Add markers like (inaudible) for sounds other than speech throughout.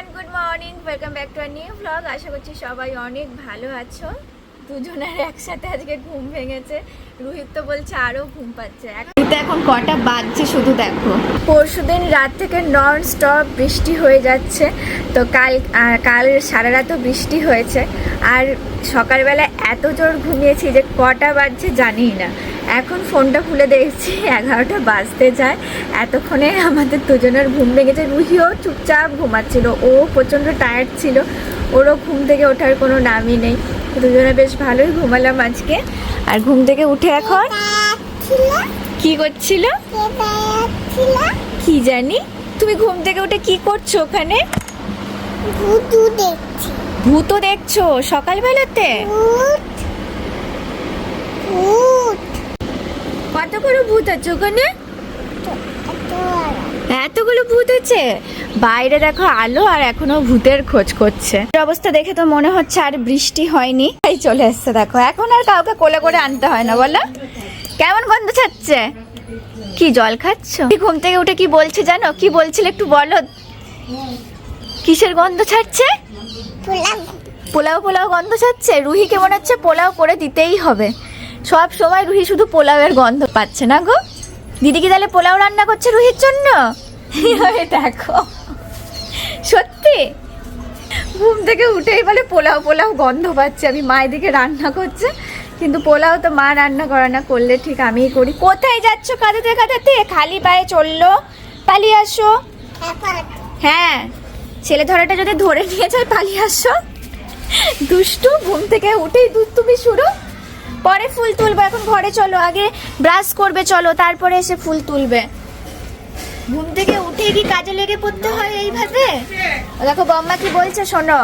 Everyone good morning welcome back to our new blog আশা করছি সবাই অনেক ভালো আছো। দুজনের একসাথে আজকে ঘুম ভেঙেছে। রোহিত তো বলছে আরও ঘুম পাচ্ছে। তো এখন কটা বাজছে শুধু দেখো। পরশুদিন রাত থেকে নন স্টপ বৃষ্টি হয়ে যাচ্ছে। তো কাল কাল সারা রাতও বৃষ্টি হয়েছে। আর সকালবেলা এত জোর ঘুমিয়েছি যে কটা বাজছে জানি না। এখন ফোনটা খুলে দেখছি (laughs) এগারোটা বাজতে যায়। এতক্ষণে আমাদের দুজনের ঘুম ভেঙেছে। রুহিও চুপচাপ ঘুমাচ্ছিল। ও প্রচণ্ড টায়ার্ড ছিল। ওরও ঘুম থেকে ওঠার কোনো নামই নেই। দুজনে বেশ ভালোই ঘুমালাম আজকে। আর ঘুম থেকে উঠে এখন? কি করছিল? কি জানি? তুমি ঘুম থেকে উঠে কি করছ ওখানে? ভুতু ভূতও দেখছ সকালবেলাতে? কত করে ভূত আছে ওখানে? এতগুলো ভূত হচ্ছে বাইরে দেখো আলো আর এখনও ভূতের খোঁজ করছে। অবস্থা দেখে তো মনে হচ্ছে আর বৃষ্টি হয়নি। তাই চলে এসছে দেখো। এখন আর কাউকে কোলে করে আনতে হয় না, বলো? কেমন গন্ধ ছাড়ছে? কি জল খাচ্ছ? ঘুম থেকে উঠে কি বলছে জানো? কি বলছিলে একটু বলো? কিসের গন্ধ ছাড়ছে? পোলাও পোলাও গন্ধ ছাড়ছে? রুহি কেমন হচ্ছে পোলাও করে দিতেই হবে। সব সময় রুহি শুধু পোলাওয়ের গন্ধ পাচ্ছে না গো। দিদি কি তাহলে পোলাও রান্না করছে রুহির জন্য? দেখো। সত্যি? ঘুম থেকে উঠেই বলে পোলাও পোলাও গন্ধ পাচ্ছে। আমি মায়ের দিকে রান্না করছে, কিন্তু পোলাও তো মা রান্না করে না, করলে ঠিক আমিই করি। কোথায় যাচ্ছ কাঁদাতে কাঁদাতে? খালি পায়ে চলল, পালিয়ে আসো। হ্যাঁ ছেলে ধরাটা যদি ধরে নিয়ে যায় পালিয়ে আসো। দুষ্টু, ঘুম থেকে উঠেই দুধ তুমি শুরু। পরে ফুল তুলবো এখন ঘরে চলো আগে ব্রাশ করবে চলো তারপরে এসে ফুল তুলবে। ঘুম থেকে উঠে কি কাজে লেগে পড়তে হয় এইভাবে? ও দেখো বম্মা কি বলছে শোনো।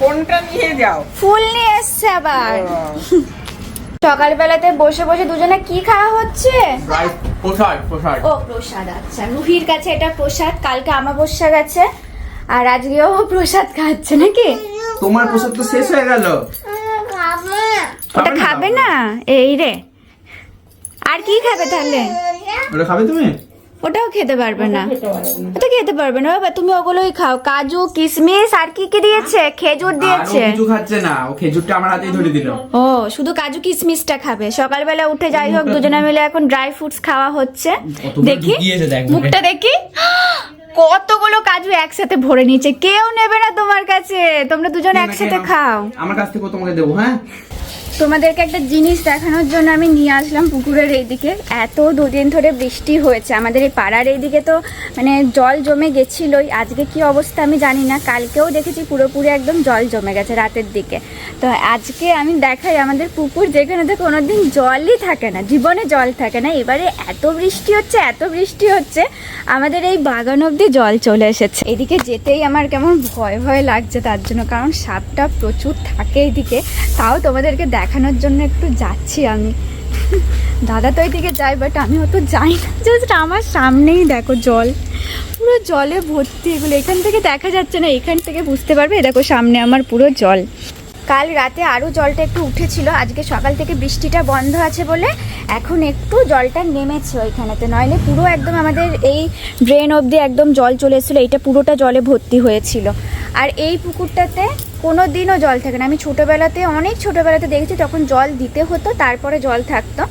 কোনটা নিয়ে যাও? ফুল নিয়ে এসছে আবার। সকালবেলাতে বসে বসে দুজনে কি খাওয়া হচ্ছে? প্রসাদ। ও প্রসাদ আচ্ছা। রুহির কাছে এটা প্রসাদ কালকে আমাবস্যা গেছে। আর আজকেও প্রসাদ খাচ্ছে নাকি? তোমার প্রসাদ তো শেষ হয়ে গেল। ওটা খাবে না? এই রে। আর কি খাবে তাহলে? ওটা খাবে তুমি? ওটাও খেতে পারবে না। ওটা খেতে পারবে না। বাবা তুমি ওগুলোই খাও। কাজু কিশমিশ আর কি কি দিয়েছে? খেজুর দিয়েছে। কিছু খাচ্ছে না। ও খেজুরটা আমার হাতেই ধরে দিল। ও শুধু কাজু কিশমিশটা খাবে। সকালবেলা উঠে যাই হোক দুজনে মিলে এখন ড্রাই ফ্রুটস খাওয়া হচ্ছে। দেখি। মুখটা দেখি। কতগুলো কাজু একসাথে ভরে নিয়েছে। কেউ নেবে না তোমার কাছে। তোমরা দুজন একসাথে খাও। আমার কাছ থেকে তোমাকে দেবো হ্যাঁ? তোমাদেরকে একটা জিনিস দেখানোর জন্য আমি নিয়ে আসলাম পুকুরের এইদিকে। এত দুদিন ধরে বৃষ্টি হয়েছে, আমাদের এই পাড়ার এইদিকে তো মানে জল জমে গেছিলোই। আজকে কি অবস্থা আমি জানি না, কালকেও দেখেছি পুরোপুরি একদম জল জমে গেছে রাতের দিকে। তো আজকে আমি দেখাই আমাদের পুকুর যেখানেতে কোনোদিন জলই থাকে না, জীবনে জল থাকে না। এবারে এত বৃষ্টি হচ্ছে, এত বৃষ্টি হচ্ছে, আমাদের এই বাগান অবধি জল চলে এসেছে। এদিকে যেতেই আমার কেমন ভয় ভয় লাগছে তার জন্য, কারণ সাপটা প্রচুর থাকে এইদিকে তাও তোমাদেরকে দেখানোর জন্য একটু যাচ্ছি আমি। দাদা তো ওইদিকে যায় বাট আমি অত যাই না। জাস্ট আমার সামনেই দেখো জল। পুরো জলে ভর্তি এগুলো। এখান থেকে দেখা যাচ্ছে না, এখান থেকে বুঝতে পারবে? দেখো সামনে আমার পুরো জল। কাল রাতে আরও জলটা একটু উঠেছিল। আজকে সকাল থেকে বৃষ্টিটা বন্ধ আছে বলে এখন একটু জলটা নেমেছে ওইখানেতে। নইলে পুরো একদম আমাদের এই ড্রেন অবধি একদম জল চলে এসেছিল। এইটা পুরোটা জলে ভর্তি হয়েছিল। আর এই পুকুরটাতে কোনো দিনও জল থাকে না। আমি ছোটোবেলাতে, অনেক ছোটোবেলাতে দেখেছি তখন জল দিতে হতো, তারপরে জল থাকতো।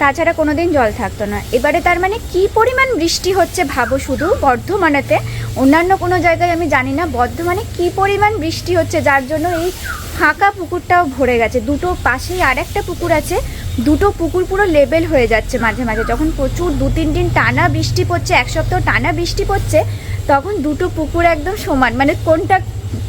তাছাড়া কোনো দিন জল থাকতো না। এবারে তার মানে কি পরিমাণ বৃষ্টি হচ্ছে ভাবো শুধু বর্ধমানেতে? অন্যান্য কোনো জায়গায় আমি জানি না, বর্ধমানে কি পরিমাণ বৃষ্টি হচ্ছে, যার জন্য এই ফাঁকা পুকুরটাও ভরে গেছে। দুটো পাশেই আর একটা পুকুর আছে, দুটো পুকুর পুরো লেবেল হয়ে যাচ্ছে মাঝে মাঝে। যখন প্রচুর দু, তিন দিন টানা বৃষ্টি পড়ছে, এক সপ্তাহ টানা বৃষ্টি পড়ছে, তখন দুটো পুকুর একদম সমান। মানে কোনটা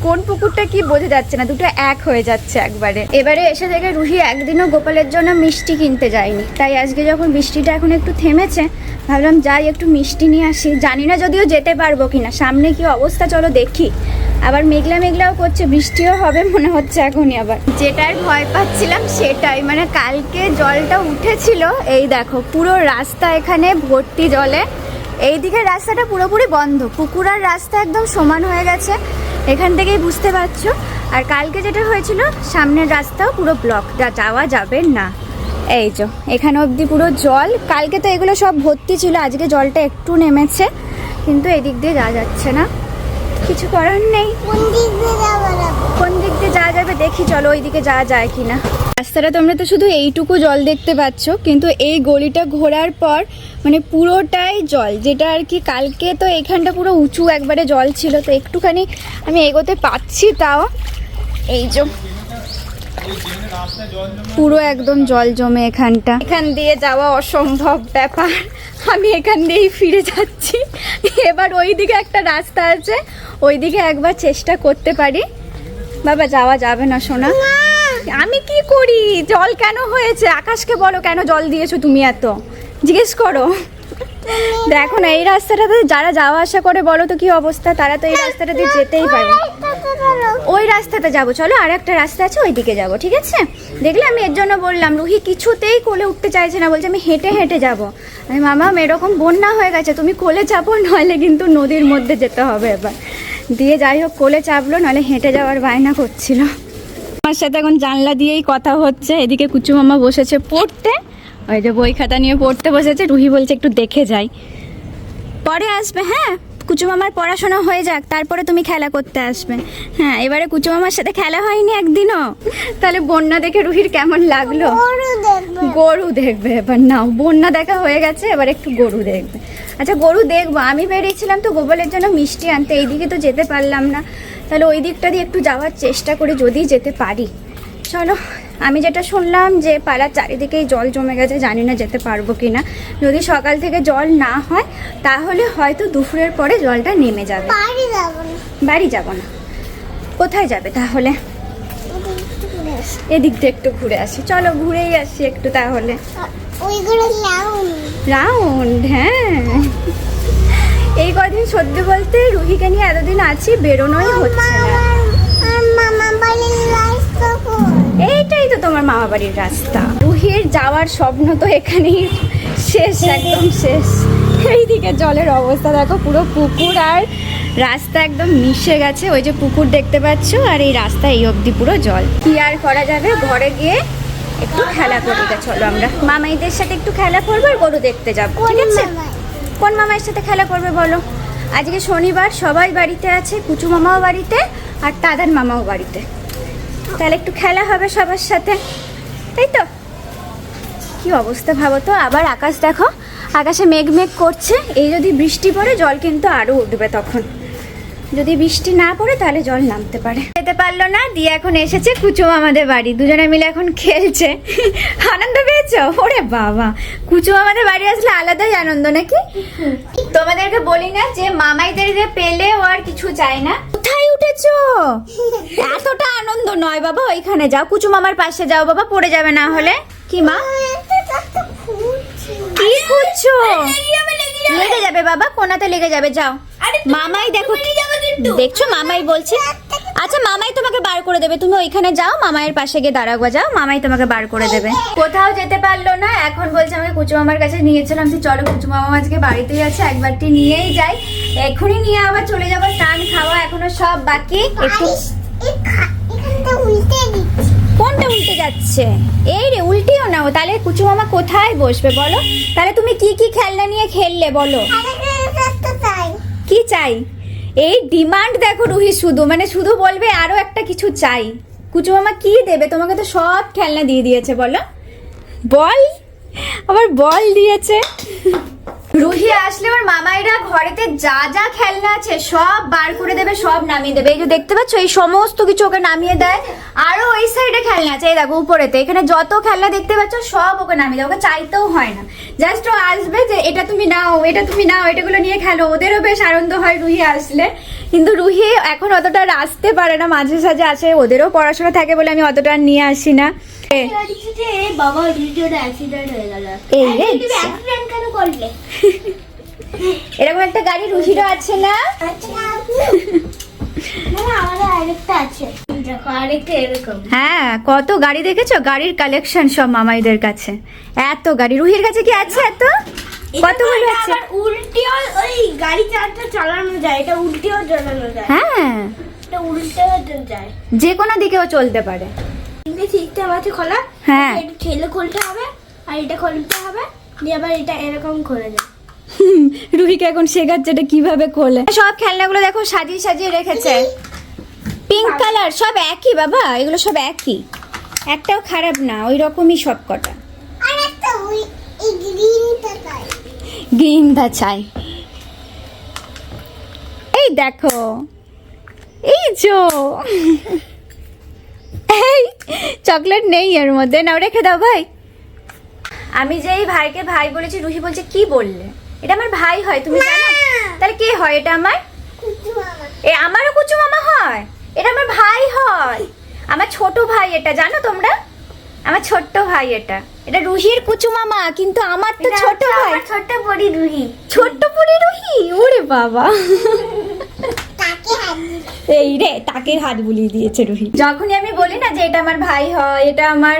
কোন পুকুরটা কি বোঝা যাচ্ছে না? দুটো এক হয়ে যাচ্ছে একবারে। এবারে এসে থেকে রুহি একদিনও গোপালের জন্য মিষ্টি কিনতে যায়নি। তাই আজকে যখন বৃষ্টিটা এখন একটু থেমেছে, ভাবলাম যাই একটু মিষ্টি নিয়ে আসি। জানি না যদিও যেতে পারব কিনা। সামনে কি অবস্থা চলো দেখি। আবার মেঘলা মেঘলাও করছে, বৃষ্টিও হবে মনে হচ্ছে এখনই আবার। যেটার ভয় পাচ্ছিলাম সেটাই। মানে কালকে জলটা উঠেছিল, এই দেখো, পুরো রাস্তা এখানে ভর্তি জলে। এইদিকে রাস্তাটা পুরোপুরি বন্ধ। পুকুর আর রাস্তা একদম সমান হয়ে গেছে। এখান থেকেই বুঝতে পারছ। আর কালকে যেটা হয়েছিল, সামনের রাস্তাও পুরো ব্লক যা যাওয়া যাবে না। এই যে, এখানে অবধি পুরো জল। কালকে তো এগুলো সব ভর্তি ছিল, আজকে জলটা একটু নেমেছে, কিন্তু এদিক দিয়ে যাওয়া যাচ্ছে না। কিছু করার নেই। কোন দিক দিয়ে যাওয়া না? কোন দিক দিয়ে যাওয়া যাবে দেখি চলো ওইদিকে যাওয়া যায় কিনা। রাস্তাটা তোমরা তো শুধু এইটুকু জল দেখতে পাচ্ছ কিন্তু এই গলিটা ঘোরার পর মানে পুরোটাই জল যেটা আর কি কালকে তো এখানটা পুরো উঁচু একবারে জল ছিল তো একটুখানি আমি এগোতে পাচ্ছি তাও। এই যে পুরো একদম জল জমে এখানটা। এখান দিয়ে যাওয়া অসম্ভব ব্যাপার। আমি এখান দিয়েই ফিরে যাচ্ছি। এবার ওই দিকে একটা রাস্তা আছে। ওইদিকে একবার চেষ্টা করতে পারি। বাবা যাওয়া যাবে না সোনা। আমি কি করি? জল কেন হয়েছে? আকাশকে বলো কেন জল দিয়েছ তুমি এত? জিজ্ঞেস করো। দেখো না, এই রাস্তাটাতে যারা যাওয়া আসা করে, বলো তো কি অবস্থা? তারা তো এই রাস্তাটা দিয়ে যেতেই পারে। ওই রাস্তাতে যাব, চলো আর একটা রাস্তা আছে ওই দিকে যাব, ঠিক আছে? দেখলে আমি এর জন্য বললাম, রুহি কিছুতেই কোলে উঠতে চাইছে না, বলছে আমি হেঁটে হেঁটে যাব। আমি, মামা এরকম বন্যা হয়ে গেছে, তুমি কোলে চাপো, নইলে কিন্তু নদীর মধ্যে যেতে হবে এবার। দিয়ে যাই হোক, কোলে চাপলো নাহলে হেঁটে যাওয়ার বায়না করছিল। আমার সাথে এখন জানলা দিয়েই কথা হচ্ছে, এদিকে কুচু মামা বসেছে পড়তে। ওই যে বই খাতা নিয়ে পড়তে বসেছে রুহি বলছে একটু দেখে যাই। পরে আসবে হ্যাঁ? কুচু মামার পড়াশোনা হয়ে যাক তারপরে তুমি খেলা করতে আসবে। হ্যাঁ এবারে কুচু মামার সাথে খেলা হয়নি একদিনও। তাহলে বন্যা দেখে রুহির কেমন লাগল? গরু দেখবে এবার নাও বন্যা দেখা হয়ে গেছে এবার একটু গরু দেখবে। আচ্ছা গরু দেখব আমি বেরিয়েছিলাম তো গোপালের জন্য মিষ্টি আনতে এইদিকে তো যেতে পারলাম না। তাহলে ওই দিকটা দিয়ে একটু যাওয়ার চেষ্টা করি যদি যেতে পারি। চলো আমি যেটা শুনলাম যে পাড়ার চারিদিকেই জল জমে গেছে জানি না যেতে পারব কি না যদি সকাল থেকে জল না হয় তাহলে হয়তো দুপুরের পরে জলটা নেমে যাবে। বাড়ি যাব না। কোথায় যাবে তাহলে? এদিক দিয়ে একটু ঘুরে আসি। চলো ঘুরেই আসি একটু তাহলে। রাউন্ড হ্যাঁ। এই কদিন সত্যি বলতে রুহিকে নিয়ে এতদিন আছি বেরোনোই হচ্ছে না। এইটাই তো তোমার মামা বাড়ির রাস্তা। রুহির যাওয়ার স্বপ্ন তো এখানেই শেষ একদম শেষ। এইদিকে জলের অবস্থা দেখো পুরো পুকুর আর রাস্তা একদম মিশে গেছে। ওই যে পুকুর দেখতে পাচ্ছ আর এই রাস্তা এই অবধি পুরো জল। কি আর করা যাবে? ঘরে গিয়ে একটু খেলা করি চলো আমরা। মামাইদের সাথে একটু খেলা করব আর গরু দেখতে যাব ঠিক আছে? কোন মামার সাথে খেলা করবে বলো? আজকে শনিবার সবাই বাড়িতে আছে কুচু মামাও বাড়িতে আর তাদার মামাও বাড়িতে। তাহলে একটু খেলা হবে সবার সাথে। তাই তো? কি অবস্থা ভাবো তো? আবার আকাশ দেখো। আকাশে মেঘ মেঘ করছে। এই যদি বৃষ্টি পড়ে, জল কিন্তু আরও উঠবে তখন। যদি বৃষ্টি না পড়ে, তাহলে জল নামতে পারে। যেতে পারল না, দিয়ে এখন এসেছে কুচুম আমাদের বাড়ি। দুজনে মিলে এখন খেলছে। আনন্দ পেয়েছ? ওরে বাবা! কুচুম আমাদের বাড়ি আসলে আলাদাই আনন্দ নাকি? তোমাদেরকে বলি না যে মামাইদেরকে পেলে ও আর কিছু চায় না। উঠেছো এতটা আনন্দ নয় বাবা ওইখানে যাও কুচু মামার পাশে যাও বাবা পড়ে যাবে না হলে কি মা কি খুঁজছো লেগে যাবে বাবা কোনাতে লেগে যাবে যাও। মামাই দেখো দেখছ? মামাই বলছে আচ্ছা মামাই তোমাকে বার করে দেবে। তুমি ওইখানে যাও মামায়ের পাশে গিয়ে দাঁড়াবো যাও। মামাই তোমাকে বার করে দেবে। কোথাও যেতে পারল না। এখন বলছে আমাকে কুচু মামার কাছে নিয়েছিলাম যে চলো কুচু মামা আজকে বাড়িতেই আছে একবারটি নিয়েই যাই। এখনই নিয়ে আবার চলে যাব স্নান খাওয়া এখনও সব বাকি। একটু এখানটা উল্টে দিচ্ছি কোনটা উল্টে যাচ্ছে। এই রে, উল্টিও না ও। তাহলে কুচু মামা কোথায় বসবে বলো? তাহলে তুমি কি কি খেলনা নিয়ে খেললে বলো? কি চাই? এই ডিমান্ড দেখো রুহি, শুধু। মানে শুধু বলবে আরও একটা কিছু চাই। কুচু মামা কি দেবে? তোমাকে তো সব খেলনা দিয়ে দিয়েছে, বলো। বল। আবার বল দিয়েছে। রুহি আসলে ওর মামাইরা ঘরেতে যা যা খেলনা আছে সব বার করে দেবে, সব নামিয়ে দেবে। এই যে দেখতে পাচ্ছ, এই সমস্ত কিছু ওকে নামিয়ে দেয়। আরও ওই সাইডে খেলনা আছে, এই দেখো, উপরেতে। এখানে যত খেলনা দেখতে পাচ্ছ, সব ওকে নামিয়ে দেয়। ওকে চাইতেও হয় না। জাস্ট ও আসবে যে, এটা তুমি নাও, এটা তুমি নাও, এটাগুলো নিয়ে খেলো। ওদেরও বেশ আনন্দ হয় রুহি আসলে। কিন্তু রুহি এখন অতটা আসতে পারে না, মাঝে সাঝে আসে। ওদেরও পড়াশোনা থাকে বলে আমি অতটা নিয়ে আসি না। বাবা ভিডিওটা অ্যাক্সিডেন্ট হয়ে গেল। এই রে অ্যাক্সিডেন্ট কেন করলে? এরকম একটা গাড়ি রুহিরও আছে না? আচ্ছা হ্যাঁ কত গাড়ি দেখেছ? গাড়ির কালেকশন সব মামাইদের কাছে। এত গাড়ি। রুহির কাছে কি আছে এত? কতগুলো আছে? আবার ওই গাড়ি চারটা চালানো যায়। এটা উল্টেও চালানো যায়। হ্যাঁ। এটা উল্টেও যায়। যে কোনো দিকেও চলতে পারে। সিস্টেম আছে খোলা। হ্যাঁ। এটা ঠেলে খুলতে হবে আর এটা খুলতে হবে দিয়ে আবার এটা এরকম করে দেবে। রুহিকে এখন শেখাচ্ছে এটা কীভাবে খোলে। সব খেলনাগুলো দেখো সাজিয়ে সাজিয়ে রেখেছে। পিঙ্ক কালার সব একই বাবা এগুলো সব একই। একটাও খারাপ না ওই রকমই সব কটা। গ্রিনটা চাই। এই দেখো। এই যো। এই চকলেট নেই এর মধ্যে। নাও রেখে দাও ভাই। আমি যে এই ভাইকে ভাই বলেছি রুহি বলছে কি বললে? এটা আমার ভাই হয় তুমি জানো? তাহলে কে হয় এটা আমার? কুচু মামা। এ আমারও কুচু মামা হয়? এটা আমার ভাই হয়। আমার ছোট ভাই এটা জানো তোমরা? আমার ছোট্ট ভাই এটা। এটা রুহির কুচু মামা কিন্তু আমার তো ছোট ভাই। ছোট্ট বড়ি রুহি। ছোট্ট পুরি রুহি? ওরে বাবা। এই রে তাকে হাত বুলিয়ে দিয়েছে রুহি যখনই আমি বলি না যে এটা আমার ভাই হয় এটা আমার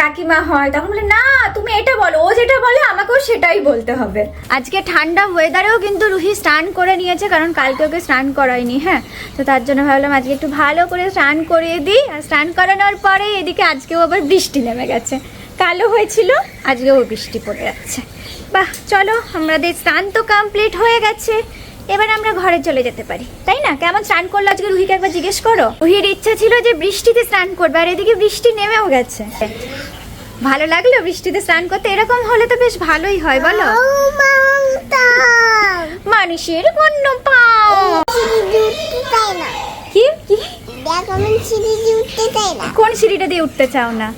কাকিমা হয় তখন বলে না তুমি এটা বলো ও যেটা বলে আমাকেও সেটাই বলতে হবে। আজকে ঠান্ডা ওয়েদারেও কিন্তু রুহি স্নান করে নিয়েছে কারণ কালকে ওকে স্নান করায়নি হ্যাঁ? তো তার জন্য ভাবলাম আজকে একটু ভালো করে স্নান করিয়ে দিই আর স্নান করানোর পরে এদিকে আজকেও আবার বৃষ্টি নেমে গেছে। কালো হয়েছিল আজকেও বৃষ্টি পড়ে যাচ্ছে। বাহ চলো আমাদের স্নান তো কমপ্লিট হয়ে গেছে। এবার আমরা ঘরে চলে যেতে পারি, তাই না? কেমন স্নান করল আজকে রুহিকে একবার জিজ্ঞেস করো? রুহির ইচ্ছা ছিল যে বৃষ্টিতে স্নান করবে, আর এদিকে বৃষ্টি নেমেও গেছে। ভালো লাগল বৃষ্টিতে স্নান করতে? এরকম হলে তো বেশ ভালোই হয়, বলো। মানুষের বন্য পাও। কি? কোন সিঁড়িটা দিয়ে উঠতে চাও না?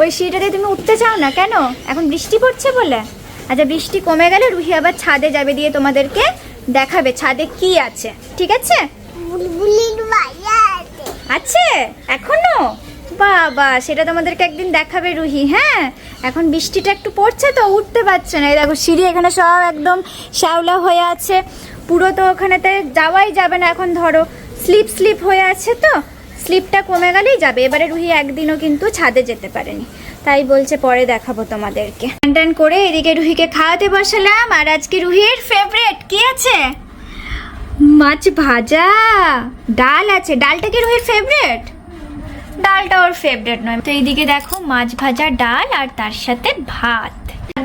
ওই সিঁড়িটা দিয়ে তুমি উঠতে চাও না কেন? এখন বৃষ্টি পড়ছে বলে। আচ্ছা বৃষ্টি কমে গেলে রুহি আবার ছাদে যাবে দিয়ে তোমাদেরকে দেখাবে ছাদে কি আছে ঠিক আছে? বুলবুলির বাইরে আছে। আছে? এখনও? বাবা সেটা তোমাদেরকে একদিন দেখাবে রুহি হ্যাঁ? এখন বৃষ্টিটা একটু পড়ছে তো উঠতে পারছে না। এই দেখো সিঁড়ি এখানে সব একদম শ্যাওলা হয়ে আছে। পুরো তো ওখানেতে যাওয়াই যাবে না এখন ধরো। স্লিপ স্লিপ হয়ে আছে তো স্লিপটা কমে গেলেই যাবে। এবারে রুহি একদিনও কিন্তু ছাদে যেতে পারেনি। তাই বলছে পরে দেখাবো তোমাদেরকে। টান করে এদিকে রুহিকে খাওয়াতে বসালাম, আর আজকে রুহির ফেভারেট কি আছে? মাছ ভাজা। ডাল আছে। ডালটা কি রুহির ফেভারেট ডালটা ওর ফেভারিট নয়। তো এইদিকে দেখো, মাছ ভাজা, ডাল, আর তার সাথে ভাত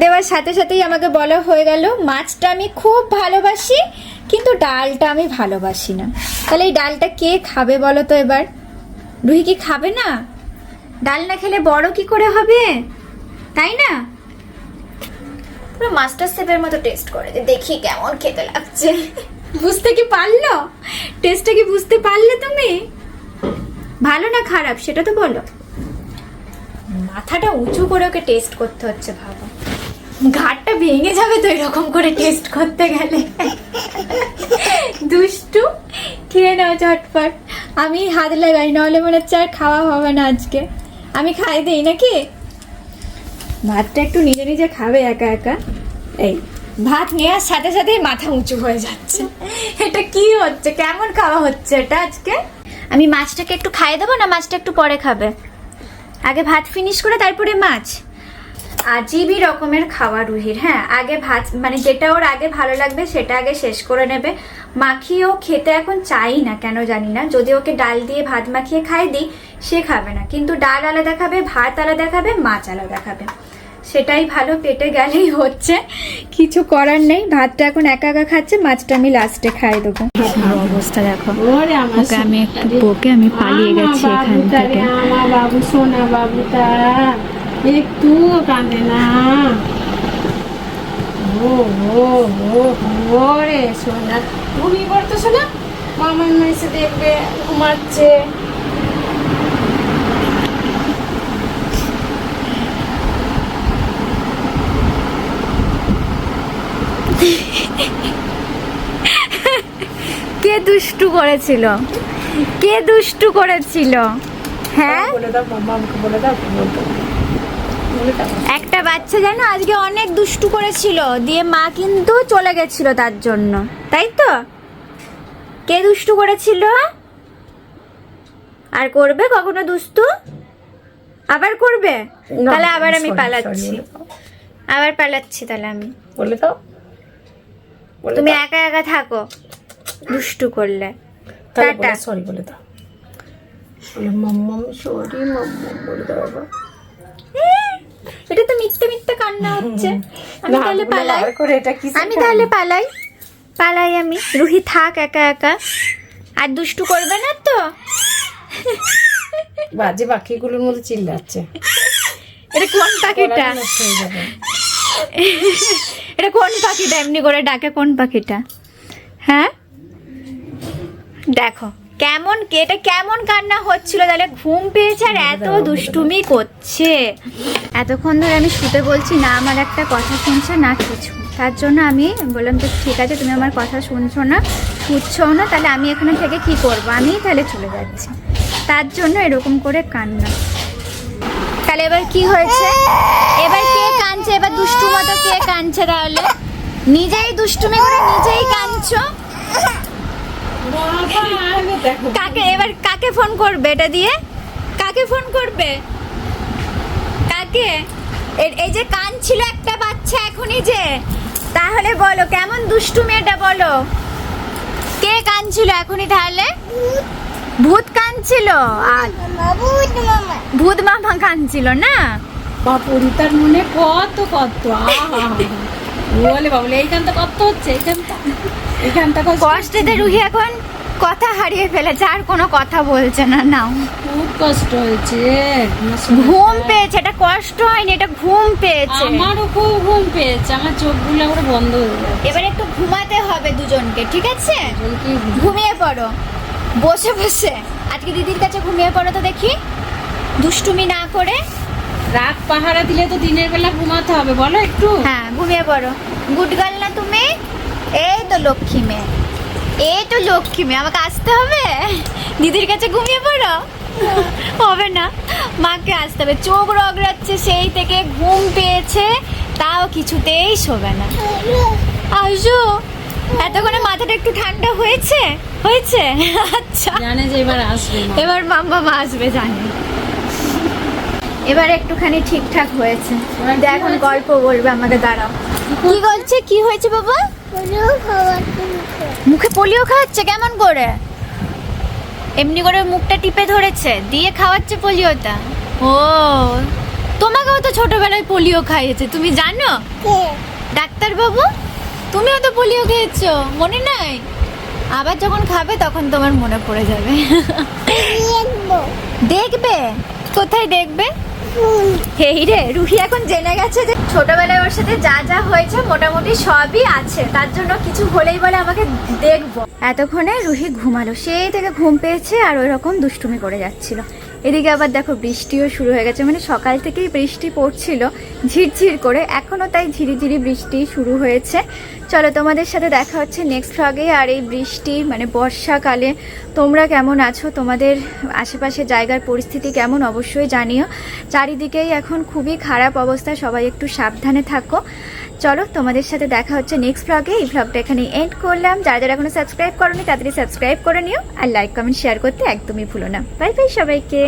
দেওয়ার সাথে সাথেই আমাকে বলা হয়ে গেল, মাছটা আমি খুব ভালোবাসি, কিন্তু ডালটা আমি ভালোবাসি না। তাহলে এই ডালটা কে খাবে বলো তো এবার? রুহি কি খাবে না? ডাল না খেলে বড় কি করে হবে? তাই না? পুরো মাস্টার শেফের মতো টেস্ট করে দেখি কেমন খেতে লাগছে। বুঝতে কি পারল? টেস্টটা কি বুঝতে পারলে তুমি? ভালো না খারাপ সেটা তো বলো। মাথাটা উঁচু করে ওকে টেস্ট করতে হচ্ছে ভাবো। ঘাটটা ভেঙে যাবে তো এরকম করে টেস্ট করতে গেলে। দুষ্টু খেয়ে নাও চটপট আমি হাত লাগাই নাহলে মনে হচ্ছে আর খাওয়া হবে না আজকে। আমি খাই দেই নাকি? ভাতটা একটু নিজে নিজে খাবে একা একা। এই ভাত নেওয়ার সাথে সাথেই মাথা উঁচু হয়ে যাচ্ছে। এটা কি হচ্ছে? কেমন খাওয়া হচ্ছে এটা আজকে? আমি মাছটাকে একটু খাইয়ে দেবো না মাছটা একটু পরে খাবে? আগে ভাত ফিনিশ করে তারপরে মাছ। আজীবই রকমের খাওয়া রুহির হ্যাঁ? আগে ভাত মানে যেটা ওর আগে ভালো লাগবে সেটা আগে শেষ করে নেবে। মাখিয়েও খেতে এখন চাই না কেন জানি না। যদি ওকে ডাল দিয়ে ভাত মাখিয়ে খাই দিই সে খাবে না। কিন্তু ডাল আলাদা খাবে ভাত আলাদা খাবে মাছ আলাদা খাবে। সেটাই ভালো পেটে গেলেই হচ্ছে। কিছু করার নেই ভাতটা এখন একা একা খাচ্ছে মাছটা আমি লাস্টে খাই দেবো। অবস্থা দেখো। ওকে আমি একটু বকে আমি পালিয়ে গেছি এখান থেকে। আমার বাবু সোনা বাবুটা একটু কাঁদে না। ও ও ও রে সোনা। ঘুমিয়ে পড়তো সোনা মামার মেসে দেখবে ঘুমাচ্ছে। কে দুষ্টু করেছিল? কে দুষ্টু করেছিল? হ্যাঁ? বলে দাও বলতে বলে দাও একটা বাচ্চা জানো আজকে অনেক দুষ্টু করেছিল দিয়ে মা কিন্তু চলে গেছিল তার জন্য। তাই তো? কে দুষ্টু করেছিল? আর করবে কখনো দুষ্টু? আবার করবে? তাহলে আবার আমি পালাচ্ছি। আবার পালাচ্ছি তাহলে আমি। বলে দাও। তুমি একা একা থাকো দুষ্টু করলে। টাটা। সরি বলে দাও। মাম্মাম সরি মাম্মাম বলে দাও বাবা এটা তো মিথ্যে মিথ্যে কান্না হচ্ছে। আমি তাহলে পালাই। আমি তাহলে পালাই। পালাই আমি। রুহি থাক একা একা। আর দুষ্টু করবে না তো? বাজে পাখিগুলোর মতো চিল্লাচ্ছে। এটা কোন পাখিটা? এটা কোন পাখিটা? এমনি করে ডাকে কোন পাখিটা? হ্যাঁ? দেখো। কেমন এটা কেমন কান্না হচ্ছিল তাহলে ঘুম পেয়েছে আর এত দুষ্টুমি করছে। এতক্ষণ ধরে আমি শুতে বলছি না আমার একটা কথা শুনছে না কিছু। তার জন্য আমি বললাম যে ঠিক আছে তুমি আমার কথা শুনছো না শুচ্ছো না তাহলে আমি এখানে থেকে কি করব? আমি তাহলে চলে যাচ্ছি। তার জন্য এরকম করে কান্না। তাহলে এবার কি হয়েছে? এবার কে কাঁদছে? এবার দুষ্টু মতো কে কাঁদছে তাহলে? নিজেই দুষ্টুমি করে নিজেই কাঁদছো? কাকে এবার কাকে ফোন করবে এটা দিয়ে? কাকে ফোন করবে? কাকে? এই যে কান ছিল একটা বাচ্চা এখনই যে। তাহলে বলো, কেমন দুষ্টু মেয়েটা বলো? কে কান ছিল এখনই তাহলে? ভূত কান ছিল? আর বাবু মামা ভূত মামা কান ছিল না? বাপুরি, তার মনে কত কত বলে বাবুলে, এইখানটা কত হচ্ছে? এইখানটা। এইখানটা কত কষ্টেতে রুহি এখন কথা হারিয়ে ফেলেছে আর কোনো কথা বলছে না নাও। খুব কষ্ট হয়েছে। ঘুম পেয়েছে এটা কষ্ট হয়নি এটা ঘুম পেয়েছে। আমারও খুব ঘুম পেয়েছে আমার চোখগুলো করে বন্ধ হয়ে যাচ্ছে এবার একটু ঘুমাতে হবে দুজনকে ঠিক আছে? ঘুমিয়ে পড়ো। বসে বসে। আজকে দিদির কাছে ঘুমিয়ে পড়ো তো দেখি। দুষ্টুমি না করে। রাত পাহারা দিলে তো দিনের বেলা ঘুমাতে হবে বলো একটু। হ্যাঁ ঘুমিয়ে পড়ো। গুড গার্ল এই তো লক্ষ্মী মেয়ে। এই তো লক্ষ্মী মেয়ে আমাকে আসতে হবে? দিদির কাছে ঘুমিয়ে পড়ো? হবে না। মাকে আসতে হবে। চোখ রগড়াচ্ছে সেই থেকে ঘুম পেয়েছে তাও কিছুতেই শোবে না। আসো এতক্ষণে মাথাটা একটু ঠান্ডা হয়েছে? হয়েছে? আচ্ছা। জানে যে এবার আসবে এবার মাম্মা মা আসবে জানি। এবার একটুখানি ঠিকঠাক হয়েছে। এখন গল্প বলবে আমাকে দাঁড়াও। কি বলছে? কি হয়েছে বাবা? মুখে পোলিও খাওয়াচ্ছে কেমন করে? এমনি করে মুখটা টিপে ধরেছে দিয়ে খাওয়াচ্ছে পোলিওটা। ও তোমাকেও তো ছোটবেলায় পোলিও খাইয়েছে তুমি জানো? ডাক্তার বাবু তুমিও তো পোলিও খেয়েছো মনে নাই? আবার যখন খাবে তখন তোমার মনে পড়ে যাবে। দেখবে। কোথায় দেখবে? এই রে রুহি এখন জেনে গেছে যে ছোটবেলায় ওর সাথে যা যা হয়েছে মোটামুটি সবই আছে। তার জন্য কিছু হলেই বলে আমাকে দেখব। এতক্ষণে রুহি ঘুমালো। সেই থেকে ঘুম পেয়েছে আর ওই রকম দুষ্টুমি করে যাচ্ছিল। এদিকে আবার দেখো বৃষ্টিও শুরু হয়ে গেছে। মানে সকাল থেকেই বৃষ্টি পড়ছিল, ঝিরঝির করে। এখনও তাই ঝিরিঝিরি বৃষ্টি শুরু হয়েছে। চলো তোমাদের সাথে দেখা হচ্ছে নেক্সট ভ্লগে আর এই বৃষ্টি মানে বর্ষাকালে তোমরা কেমন আছো? তোমাদের আশেপাশে জায়গার পরিস্থিতি কেমন? অবশ্যই জানিও। চারিদিকেই এখন খুবই খারাপ অবস্থা। সবাই একটু সাবধানে থাকো। চলো, তোমাদের সাথে দেখা হচ্ছে নেক্সট ভ্লগে এই ভ্লগটা এখানে এন্ড করলাম। যারা যারা এখনও সাবস্ক্রাইব করোনি, তাড়াতাড়ি সাবস্ক্রাইব করে নিও। আর লাইক কমেন্ট শেয়ার করতে একদমই ভুলো না। বাই বাই সবাইকে।